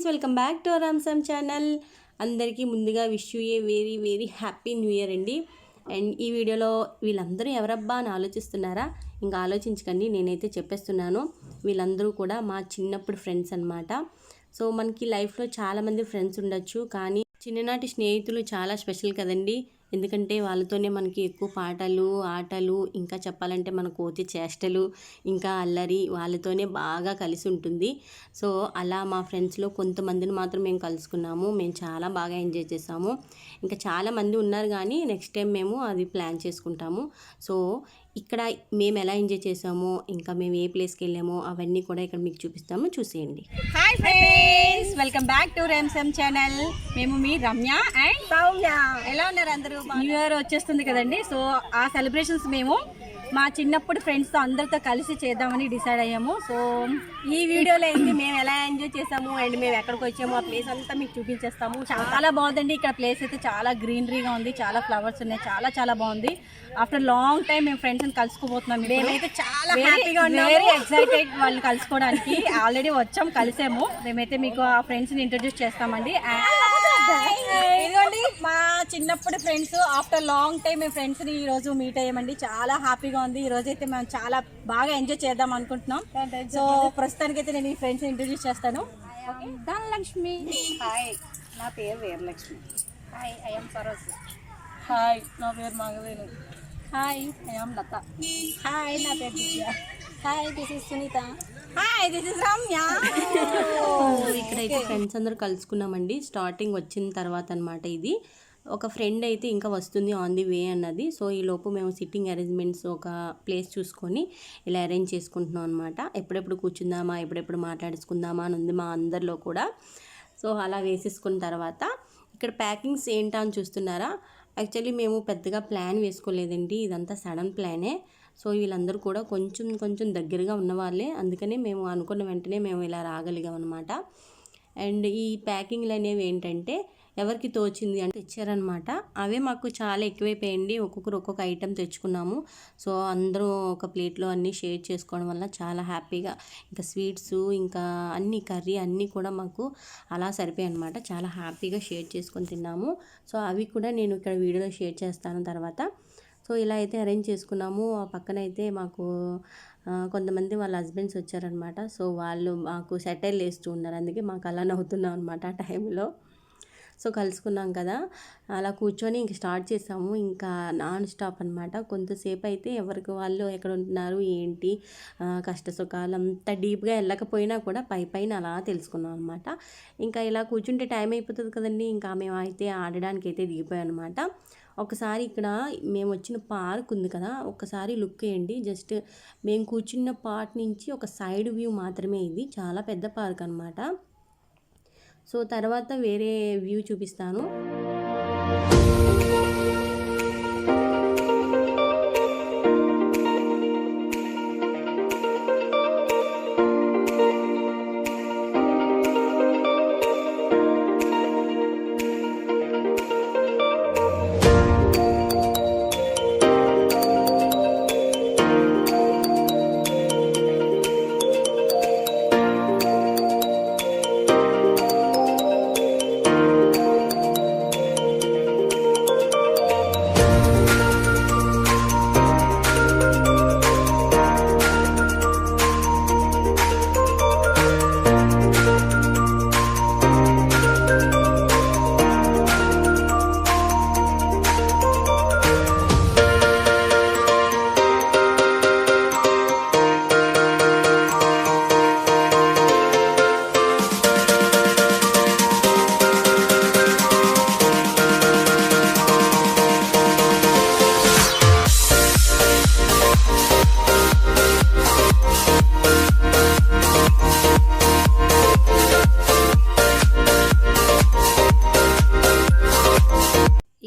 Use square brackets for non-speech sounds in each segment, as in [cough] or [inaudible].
Friends welcome back to Ramsam channel. అందరికీ ముందుగా wish you a very very happy new year అండి. And ఈ వీడియోలో వీళ్ళందరూ ఎవరబ్బా అని ఆలోచిస్తున్నారా? ఇంకా ఆలోచించకండి నేనైతే చెప్పేస్తున్నాను. వీళ్ళందరూ కూడా మా చిన్నప్పుడు ఫ్రెండ్స్ అన్నమాట. సో మనకి లైఫ్లో చాలామంది ఫ్రెండ్స్ ఉండొచ్చు కానీ చిన్ననాటి స్నేహితులు చాలా స్పెషల్ కదండి. ఎందుకంటే వాళ్ళతోనే మనకి ఎక్కువ పాటలు ఆటలు ఇంకా చెప్పాలంటే మన కోతి చేష్టలు ఇంకా అల్లరి వాళ్ళతోనే బాగా కలిసి ఉంటుంది. సో అలా మా ఫ్రెండ్స్లో కొంతమందిని మాత్రం మేము కలుసుకున్నాము. మేము చాలా బాగా ఎంజాయ్ చేసాము. ఇంకా చాలా మంది ఉన్నారు కానీ నెక్స్ట్ టైం మేము అది ప్లాన్ చేసుకుంటాము. సో ఇక్కడ మేము ఎలా ఎంజాయ్ చేసామో ఇంకా మేము ఏ ప్లేస్కి వెళ్ళామో అవన్నీ కూడా ఇక్కడ మీకు చూపిస్తాము. చూసేయండి. Hi friends welcome back to Ramsam channel మేము మీ రమ్య అండ్ సౌమ్య ఎలా ఉన్నారు అందరూ? న్యూ ఇయర్ వచ్చేస్తుంది కదండి. సో ఆ సెలబ్రేషన్స్ మేము మా చిన్నప్పుడు ఫ్రెండ్స్తో అందరితో కలిసి చేద్దామని డిసైడ్ అయ్యాము. సో ఈ వీడియోలో అయితే మేము ఎలా ఎంజాయ్ చేసాము అండ్ మేము ఎక్కడికి వచ్చాము ఆ ప్లేస్ అంతా మీకు చూపించేస్తాము. చాలా బాగుందండి. ఇక్కడ ప్లేస్ అయితే చాలా గ్రీనరీగా ఉంది చాలా ఫ్లవర్స్ ఉన్నాయి చాలా చాలా బాగుంది. ఆఫ్టర్ లాంగ్ టైం మేము ఫ్రెండ్స్ కలుసుకోబోతున్నాం మేమైతే చాలా హ్యాపీగా ఉన్నాము. వెరీ ఎక్సైటెడ్ వాళ్ళు కలుసుకోవడానికి. ఆల్రెడీ వచ్చాం కలిసాము. మేమైతే మీకు ఆ ఫ్రెండ్స్ని ఇంట్రడ్యూస్ చేస్తామండి. ఇదిగోండి మా చిన్నప్పుడు ఫ్రెండ్స్ ఆఫ్టర్ లాంగ్ టైం మేము ఫ్రెండ్స్ని ఈ రోజు మీట్ అయ్యామండి. చాలా హ్యాపీగా ఉంది. ఈ రోజు అయితే మేము చాలా బాగా ఎంజాయ్ చేద్దాం అనుకుంటున్నాం. సో ప్రస్తుతానికి అయితే నేను ఈ ఫ్రెండ్స్ ఇంట్రడ్యూస్ చేస్తాను. ధనలక్ష్మి. హాయ్ నా పేరు Veeralakshmi. Hi I'm Saroj hi నా పేరు Magavelu hi I'm Latha. Hi నా పేరు hi this is Sunitha. Hi this is Ramya. [laughs] ఇక్కడైతే ఫ్రెండ్స్ అందరూ కలుసుకున్నామండి. స్టార్టింగ్ వచ్చిన తర్వాత అనమాట ఇది. ఒక ఫ్రెండ్ అయితే ఇంకా వస్తుంది ఆన్ ది వే అన్నది. సో ఈ లోపు మేము సిట్టింగ్ అరేంజ్మెంట్స్ ఒక ప్లేస్ చూసుకొని ఇలా అరేంజ్ చేసుకుంటున్నాం అనమాట ఎప్పుడెప్పుడు కూర్చుందామా ఎప్పుడెప్పుడు మాట్లాడుకుందామా అని ఉంది మా అందరిలో కూడా. సో అలా వేసేసుకున్న తర్వాత ఇక్కడ ప్యాకింగ్స్ ఏంటా అని చూస్తున్నారా? యాక్చువల్లీ మేము పెద్దగా ప్లాన్ వేసుకోలేదండి. ఇదంతా సడన్ ప్లానే సో వీళ్ళందరూ కూడా కొంచెం కొంచెం దగ్గరగా ఉన్నవాళ్ళే. అందుకనే మేము అనుకున్న వెంటనే మేము ఇలా రాగలిగాం అనమాట అండ్ ఈ ప్యాకింగ్లు అనేవి ఏంటంటే ఎవరికి తోచింది అంటే తెచ్చారనమాట అవే మాకు చాలా ఎక్కువైపోయండి ఒక్కొక్కరు ఒక్కొక్క ఐటెం తెచ్చుకున్నాము. సో అందరూ ఒక ప్లేట్లో అన్నీ షేర్ చేసుకోవడం వల్ల చాలా హ్యాపీగా ఇంకా స్వీట్స్ ఇంకా అన్ని కర్రీ అన్నీ కూడా మాకు అలా సరిపోయాయి అనమాట చాలా హ్యాపీగా షేర్ చేసుకొని తిన్నాము. సో అవి కూడా నేను ఇక్కడ వీడియోలో షేర్ చేస్తాను తర్వాత. సో ఇలా అయితే అరేంజ్ చేసుకున్నాము. ఆ పక్కన అయితే మాకు కొంతమంది వాళ్ళ హస్బెండ్స్ వచ్చారనమాట. సో వాళ్ళు మాకు సెటైల్ వేస్తూ ఉన్నారు. అందుకే మాకు అలా నవ్వుతున్నాం అనమాట ఆ టైంలో. సో కలుసుకున్నాం కదా. అలా కూర్చొని ఇంక స్టార్ట్ చేసాము. ఇంకా నాన్ స్టాప్ అనమాట. కొంతసేపు అయితే ఎవరికి వాళ్ళు ఎక్కడ ఉంటున్నారు ఏంటి ఆ, కష్ట సుఖాలు అంత డీప్గా వెళ్ళకపోయినా కూడా పై పైన అలా తెలుసుకున్నాం అనమాట. ఇంకా ఇలా కూర్చుంటే టైం అయిపోతుంది కదండి. ఇంకా మేము అయితే ఆడడానికి అయితే దిగిపోయాం అనమాట. ఒకసారి ఇక్కడ మేము వచ్చిన పార్క్ ఉంది కదా ఒకసారి లుక్ వేయండి జస్ట్ మేము కూర్చున్న పార్ట్ నుంచి ఒక సైడ్ వ్యూ మాత్రమే ఇది. చాలా పెద్ద పార్క్ అనమాట సో తర్వాత వేరే వ్యూ చూపిస్తాను.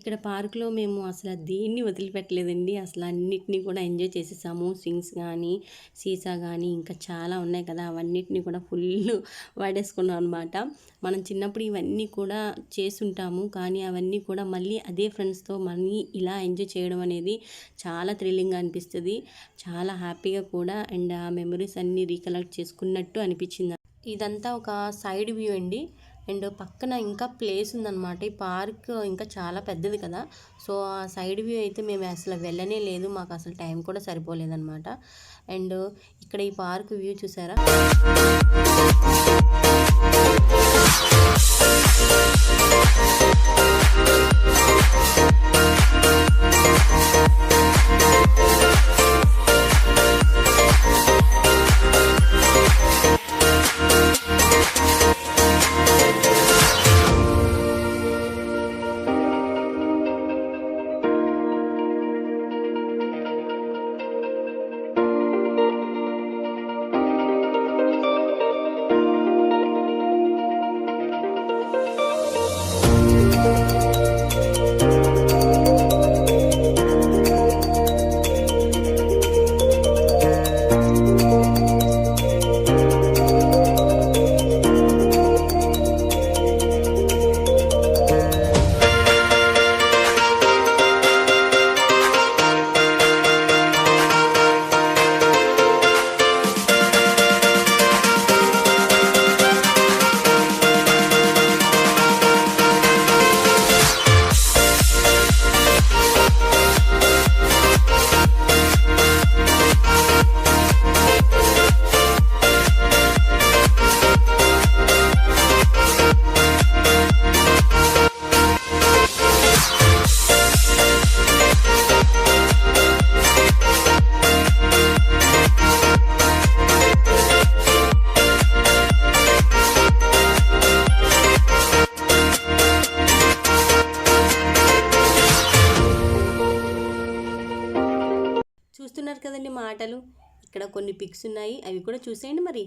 ఇక్కడ పార్క్లో మేము అసలు దేన్ని వదిలిపెట్టలేదండి. అసలు అన్నిటినీ కూడా ఎంజాయ్ చేసేసాము. స్వింగ్స్ కానీ సీసా కానీ ఇంకా చాలా ఉన్నాయి కదా. అవన్నిటిని కూడా ఫుల్ వాడేసుకున్నాం అనమాట మనం చిన్నప్పుడు ఇవన్నీ కూడా చేసుంటాము కానీ అవన్నీ కూడా మళ్ళీ అదే ఫ్రెండ్స్తో మళ్ళీ ఇలా ఎంజాయ్ చేయడం అనేది చాలా థ్రిల్లింగ్గా అనిపిస్తుంది. చాలా హ్యాపీగా కూడా అండ్ ఆ మెమరీస్ అన్నీ రీకలెక్ట్ చేసుకున్నట్టు అనిపించింది. ఇదంతా ఒక సైడ్ వ్యూ అండి. అండ్ పక్కన ఇంకా ప్లేస్ ఉందన్నమాట. ఈ పార్క్ ఇంకా చాలా పెద్దది కదా. సో ఆ సైడ్ వ్యూ అయితే మేము అసలు వెళ్ళనే లేదు. మాకు అసలు టైం కూడా సరిపోలేదన్నమాట. అండ్ ఇక్కడ ఈ పార్క్ వ్యూ చూసారా? కదండి మాటలు. ఇక్కడ కొన్ని పిక్స్ ఉన్నాయి అవి కూడా చూసేయండి మరి.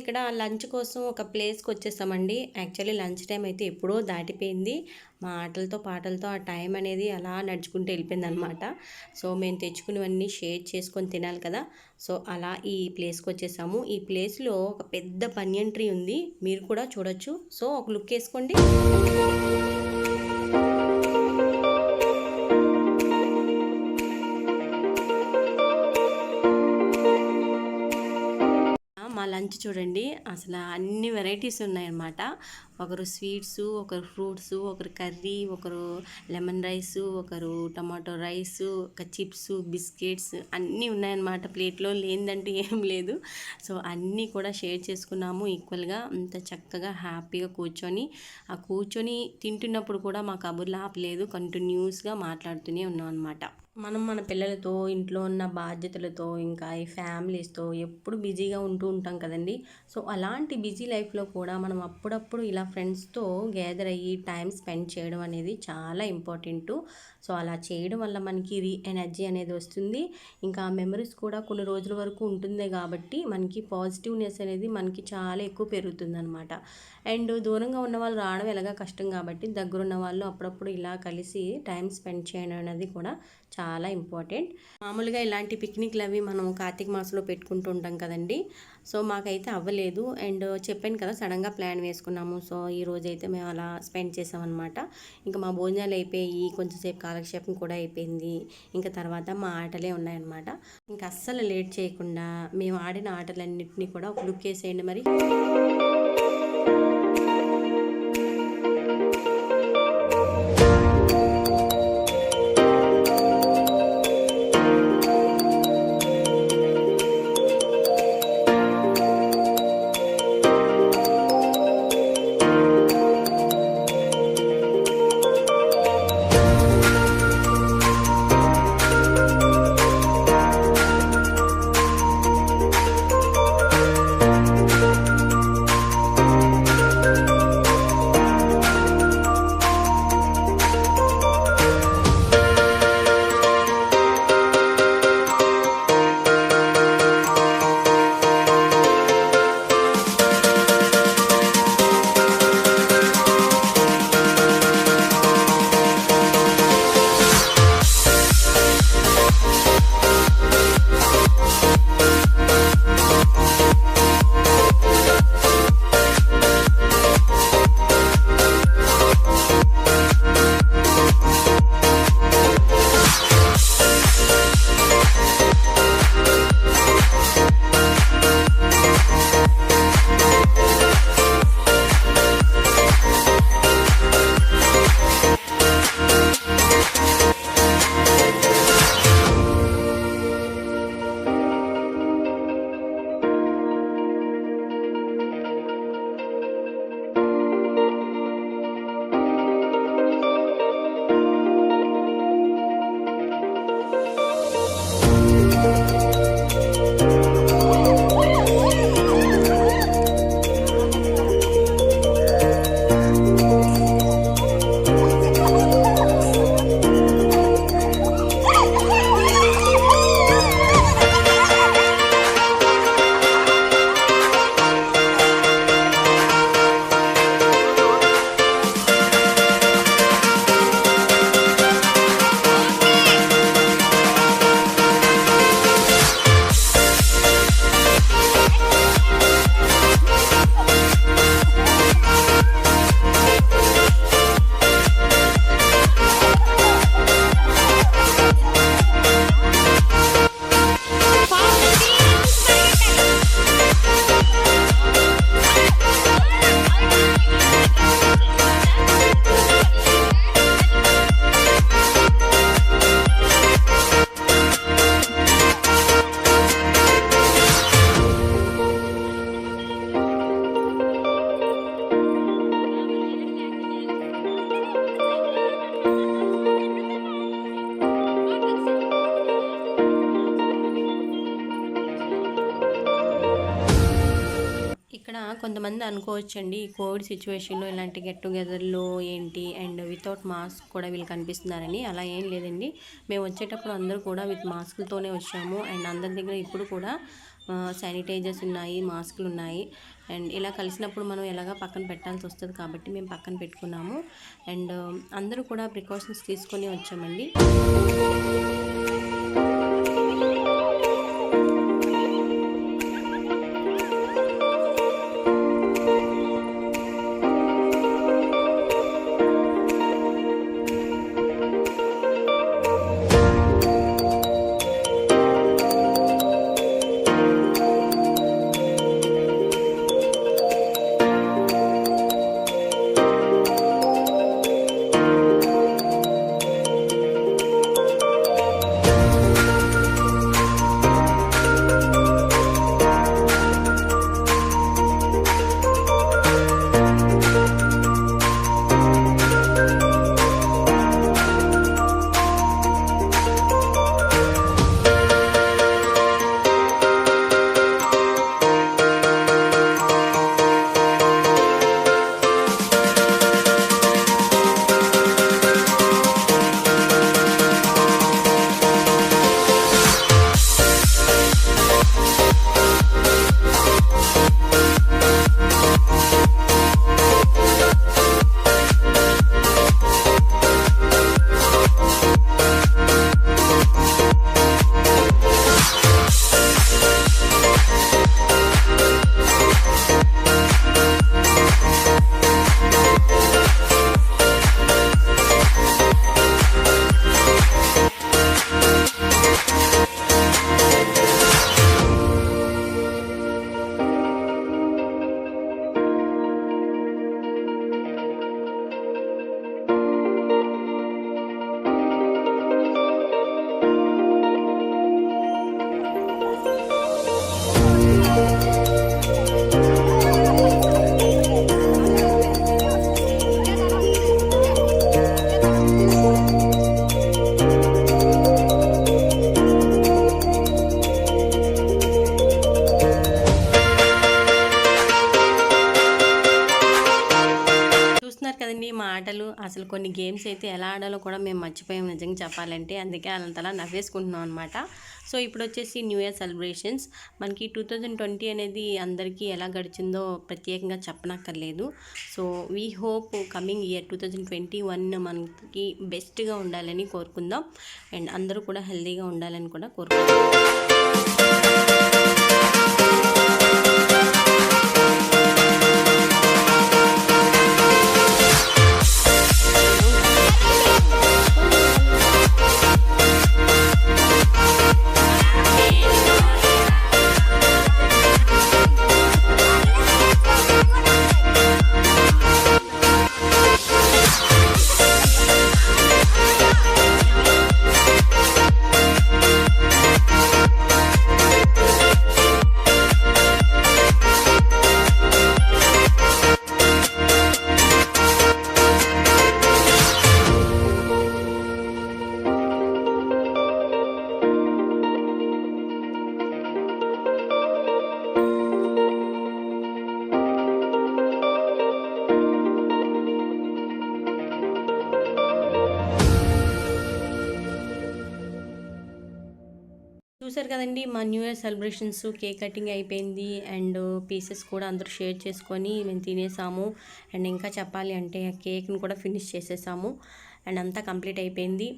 ఇక్కడ లంచ్ కోసం ఒక ప్లేస్కి వచ్చేసామండి. యాక్చువల్లీ లంచ్ టైం అయితే ఎప్పుడో దాటిపోయింది. మా ఆటలతో పాటలతో ఆ టైం అనేది అలా నడుచుకుంటూ వెళ్ళిపోయింది అనమాట సో మేము తెచ్చుకున్నవన్నీ షేర్ చేసుకొని తినాలి కదా. సో అలా ఈ ప్లేస్కి వచ్చేసాము. ఈ ప్లేస్లో ఒక పెద్ద బనియన్ ట్రీ ఉంది. మీరు కూడా చూడొచ్చు. సో ఒక లుక్ వేసుకోండి. మంచి చూడండి. అసలు అన్ని వెరైటీస్ ఉన్నాయన్నమాట. ఒకరు స్వీట్స్ ఒకరు ఫ్రూట్స్ ఒకరు కర్రీ ఒకరు లెమన్ రైస్ ఒకరు టమాటో రైస్ ఒక చిప్స్ బిస్కెట్స్ అన్నీ ఉన్నాయన్నమాట. ప్లేట్లో లేదంటే ఏం లేదు. సో అన్నీ కూడా షేర్ చేసుకున్నాము ఈక్వల్గా. అంత చక్కగా హ్యాపీగా కూర్చొని. ఆ కూర్చొని తింటున్నప్పుడు కూడా మా కబుర్లు ఆపలేదు కంటిన్యూస్గా మాట్లాడుతూనే ఉన్నాం అనమాట మనం మన పిల్లలతో ఇంట్లో ఉన్న బాధ్యతలతో ఇంకా ఈ ఫ్యామిలీస్తో ఎప్పుడు బిజీగా ఉంటూ ఉంటాం కదండి. సో అలాంటి బిజీ లైఫ్లో కూడా మనం అప్పుడప్పుడు ఇలా ఫ్రెండ్స్తో గ్యాదర్ అయ్యి టైం స్పెండ్ చేయడం అనేది చాలా ఇంపార్టెంట్ సో అలా చేయడం వల్ల మనకి రీ ఎనర్జీ అనేది వస్తుంది. ఇంకా మెమరీస్ కూడా కొన్ని రోజుల వరకు ఉంటుంది కాబట్టి మనకి పాజిటివ్నెస్ అనేది మనకి చాలా ఎక్కువ పెరుగుతుంది అనమాట అండ్ దూరంగా ఉన్న వాళ్ళు రావడం ఎలాగా కష్టం కాబట్టి దగ్గరున్న వాళ్ళు అప్పుడప్పుడు ఇలా కలిసి టైం స్పెండ్ చేయడం అనేది కూడా చాలా ఇంపార్టెంట్. మామూలుగా ఇలాంటి పిక్నిక్లు అవి మనం కార్తీక మాసంలో పెట్టుకుంటూ ఉంటాం కదండి. సో మాకైతే అవ్వలేదు. అండ్ చెప్పాను కదా సడన్గా ప్లాన్ వేసుకున్నాము. సో ఈ రోజు అయితే మేము అలా స్పెండ్ చేసామన్నమాట. ఇంకా మా భోజనాలు అయిపోయి కొంచెంసేపు కాలక్షేపం కూడా అయిపోయింది. ఇంకా తర్వాత మా ఆటలే ఉన్నాయన్నమాట. ఇంకా అస్సలు లేట్ చేయకుండా మేము ఆడిన ఆటలన్నింటినీ కూడా ఒక లుక్ వేసేయండి మరి. ఇక్కడ కొంతమంది అనుకోవచ్చండి ఈ కోవిడ్ సిచ్యువేషన్లో ఇలాంటి గెట్ టుగెదర్లో ఏంటి అండ్ వితౌట్ మాస్క్ కూడా వీళ్ళు కనిపిస్తున్నారని. అలా ఏం లేదండి. మేము వచ్చేటప్పుడు అందరూ కూడా విత్ మాస్కులతోనే వచ్చాము. అండ్ అందరి దగ్గర ఇప్పుడు కూడా శానిటైజర్స్ ఉన్నాయి మాస్కులు ఉన్నాయి. అండ్ ఇలా కలిసినప్పుడు మనం ఎలాగా పక్కన పెట్టాల్సి వస్తుంది కాబట్టి మేము పక్కన పెట్టుకున్నాము. అండ్ అందరూ కూడా ప్రికాషన్స్ తీసుకొని వచ్చామండి. అయితే కూడా మేము మర్చిపోయాం నిజంగా చెప్పాలంటే. అందుకే అంతలా నవ్వేసుకుంటున్నాం అనమాట సో ఇప్పుడు వచ్చేసి న్యూ ఇయర్ సెలబ్రేషన్స్ మనకి టూ థౌజండ్ ట్వంటీ అనేది అందరికీ ఎలా గడిచిందో ప్రత్యేకంగా చెప్పనక్కర్లేదు. So we hope coming year two thousand twenty one మనకి బెస్ట్గా ఉండాలని కోరుకుందాం. అండ్ అందరూ కూడా హెల్తీగా ఉండాలని కూడా కోరుకుందాం. New year celebrations cake cutting అయిపోయింది అండ్ పీసెస్ కూడా అందరూ షేర్ చేసుకొని మేము తినేసాము. అండ్ ఇంకా చెప్పాలి అంటే కేక్ను కూడా ఫినిష్ చేసేసాము. అండ్ అంతా కంప్లీట్ అయిపోయింది.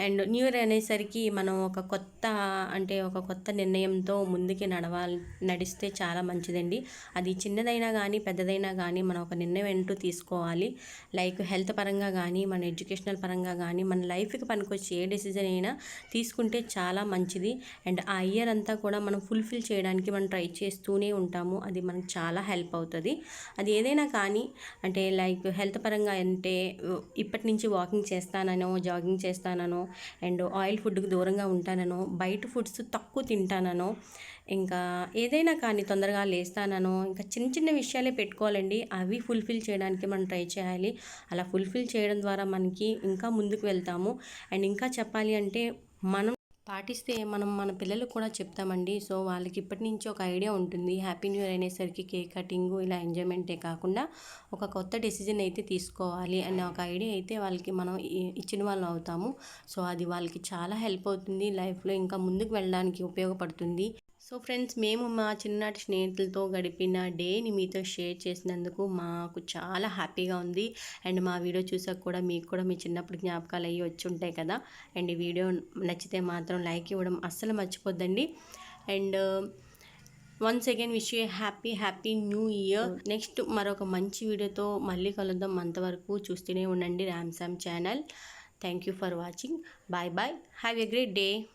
అండ్ న్యూ ఇయర్ అనేసరికి మనం ఒక కొత్త అంటే ఒక కొత్త నిర్ణయంతో ముందుకి నడవాలి నడిస్తే చాలా మంచిదండి. అది చిన్నదైనా కానీ పెద్దదైనా కానీ మనం ఒక నిర్ణయం అంటూ తీసుకోవాలి. లైక్ హెల్త్ పరంగా కానీ మన ఎడ్యుకేషనల్ పరంగా కానీ మన లైఫ్కి పనికొచ్చి ఏ డెసిజన్ అయినా తీసుకుంటే చాలా మంచిది. అండ్ ఆ ఇయర్ అంతా కూడా మనం ఫుల్ఫిల్ చేయడానికి మనం ట్రై చేస్తూనే ఉంటాము. అది మనకు చాలా హెల్ప్ అవుతుంది. అది ఏదైనా కానీ అంటే లైక్ హెల్త్ పరంగా అంటే ఇప్పటి నుంచి వాకింగ్ చేస్తాననో జాగింగ్ అండ్ ఆయిల్ ఫుడ్కి దూరంగా ఉంటాననో బయట ఫుడ్స్ తక్కువ తింటాననో ఇంకా ఏదైనా కానీ తొందరగా లేస్తాననో ఇంకా చిన్న చిన్న విషయాలే పెట్టుకోవాలండి. అవి ఫుల్ఫిల్ చేయడానికి మనం ట్రై చేయాలి. అలా ఫుల్ఫిల్ చేయడం ద్వారా మనకి ఇంకా ముందుకు వెళ్తాము. అండ్ ఇంకా చెప్పాలి అంటే మనం పాటిస్తే మనం మన పిల్లలకు కూడా చెప్తామండి. సో వాళ్ళకి ఇప్పటి నుంచి ఒక ఐడియా ఉంటుంది. హ్యాపీ న్యూ ఇయర్ అనేసరికి కేక్ కటింగ్ ఇలా ఎంజాయ్మెంటే కాకుండా ఒక కొత్త డెసిజన్ అయితే తీసుకోవాలి అనే ఒక ఐడియా అయితే వాళ్ళకి మనం ఇ- ఇచ్చిన వాళ్ళం అవుతాము. సో అది వాళ్ళకి చాలా హెల్ప్ అవుతుంది. లైఫ్లో ఇంకా ముందుకు వెళ్ళడానికి ఉపయోగపడుతుంది. సో ఫ్రెండ్స్ మేము మా చిన్ననాటి స్నేహితులతో గడిపిన డేని మీతో షేర్ చేసినందుకు మాకు చాలా హ్యాపీగా ఉంది. అండ్ మా వీడియో చూసాక కూడా మీకు కూడా మీ చిన్నప్పుడు జ్ఞాపకాలు అయ్యి వచ్చి ఉంటాయి కదా. అండ్ ఈ వీడియో నచ్చితే మాత్రం లైక్ ఇవ్వడం అస్సలు మర్చిపోద్దండి. And once again wish you happy happy new year. Next మరొక మంచి వీడియోతో మళ్ళీ కలుద్దాం. అంతవరకు చూస్తూనే ఉండండి Ram Sam channel. Thank you for watching. Bye bye. Have a great day.